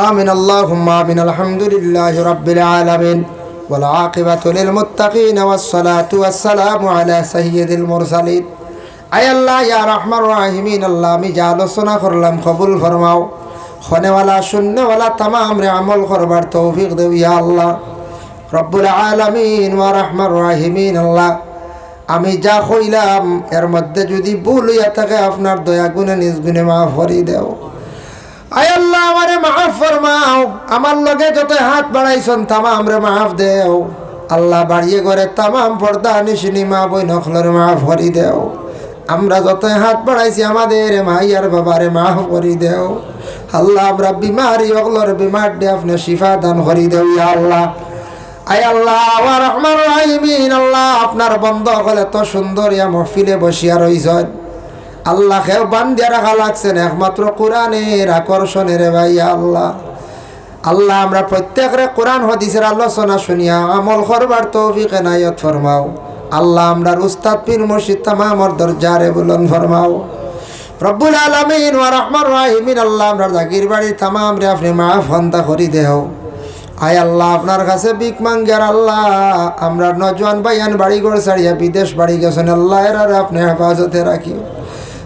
آمين اللهم آمين الحمد لله رب العالمين والعاقبة للمتقين والصلاة والسلام على سيد المرسلين আয় আল্লাহ ইয়া রহমান রাহিমিন আল্লাহ আমি যা আলোচনা করলাম কবুল ফরমাও খনেওয়ালা শূন্যওয়ালা তামাম রে আমল করবার তৌফিক দেব ইয়া আল্লাহ রব্বুল আলামিন ওয়া রহমান রাহিমিন আল্লাহ আমি যা কইলাম এর মধ্যে যদি ভুল হইয়া থাকে আপনার দয়া গুণে নিজ গুণে মাফ করি দেও আয় আল্লাহ, আমারে মাফ ফরমাও। আমার লগে যত হাত বাড়াইছন তামাম রে মাফ দেও। আল্লাহ বাড়িয়ে করে তামাম পর্দা, নিশিনি মা বই নখলের মাফ করি দেও। আমরা যত হাত বাড়াইছি, আমাদের মাইয়ার বাবারে মাফ করি দেও। আল্লাহ, আমরা বিমারি অগলর বিমার দে আপনি শিফা দান করি দেও, ইয়া আল্লাহ। আয় আল্লাহ আমার রাহিমিন, আল্লাহ, আপনার বন্ধ হলে তো সুন্দর ইয়া মহফিলে বসিয়া রইছেন। আল্লাহ খেও বান্দিয়া রাখা লাগছেন একমাত্র কোরআনের আকর্ষণের ভাইয়া আল্লাহ। আল্লাহ, আমরা প্রত্যেকরে কোরআন, হদিসের আলোচনা শুনিয়া আমল করবার তৌফিক এনায়ত ফরমাও। আল্লাহ আমরার উস্তাদ পীর মুর্শিদ তামামর দরজারে বুলন ফরমাও। রব্বুল আলমিন ওয়া রহমান রাহিমিন, আল্লাহ, আমরা জাকির বাড়ি তামাম রে আপনি মাফ হন্তা করি দেহ আয় আল্লাহ, আপনার কাছে বিক মাঙ্গার আল্লাহ, আমরা নজওয়ান বাইয়ান বাড়ি ঘর ছাড়িয়া বিদেশ বাড়ি গেছেন, আল্লাহ এর আপনি হেফাজতে রাখি।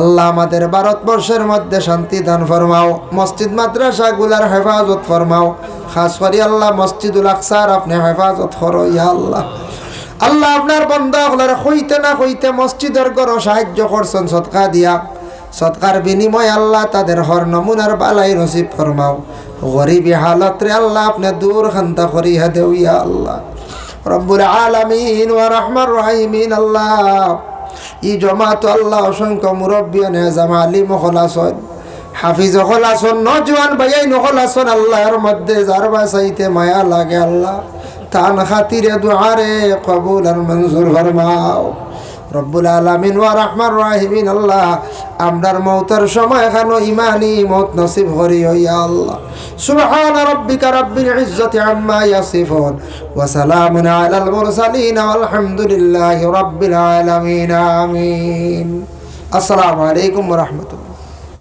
আল্লাহ আমাদের ভারতবর্ষের মধ্যে শান্তি দান ফরমাও, মসজিদ, মাদ্রাসা গুলার হেফাজত ফরমাও। খাস করি আল্লাহ মসজিদুল আকসার আপনি হেফাজত করো, ইয়া আল্লাহ। আল্লাহ আপনার বন্ধ হইতে না হইতে মসজিদের গড় সাহায্য করছেন সৎকা দিয়া। সৎকার বিনিময় আল্লাহ তাদের হর নমুনার বালাই নসিব ফরমাও। গরিবী হালত রে আল্লাহ আপনি দূর খান্তা করিয়া দেউ ইয়া আল্লাহ। রব্বুল আলামিন ওয়া রহমান রাহিমিন, আল্লাহ। ই জমাত আল্লাহ অসংখ্য মুরব্বী নেজাম আলী মহলাসন হাফিজ হলাসন নজওয়ান ভাইয়াই নখলাসন আল্লাহর মধ্যে যার বাসাইতে মায়া লাগে আল্লাহ। তান খাতিরে দুয়ারে কবুল আর মঞ্জুর ফরমাও। রব্বুল আলমিন ওয়া রহমান রাহিমিন, আল্লাহ, আমরার মৌতের সময় এখানো ইমানি মত নসিব করি হইয়া আল্লাহ। সুবহান রব্বিকা রব্বিল ইজ্জতি আম্মা ইয়াসিফুন, ওয়া সালামুন আলাল মুরসালিন, আলহামদুলিল্লাহি রব্বিল আলামিন, আমিন। আসসালামু আলাইকুম ওয়া রাহমাতুল্লাহ।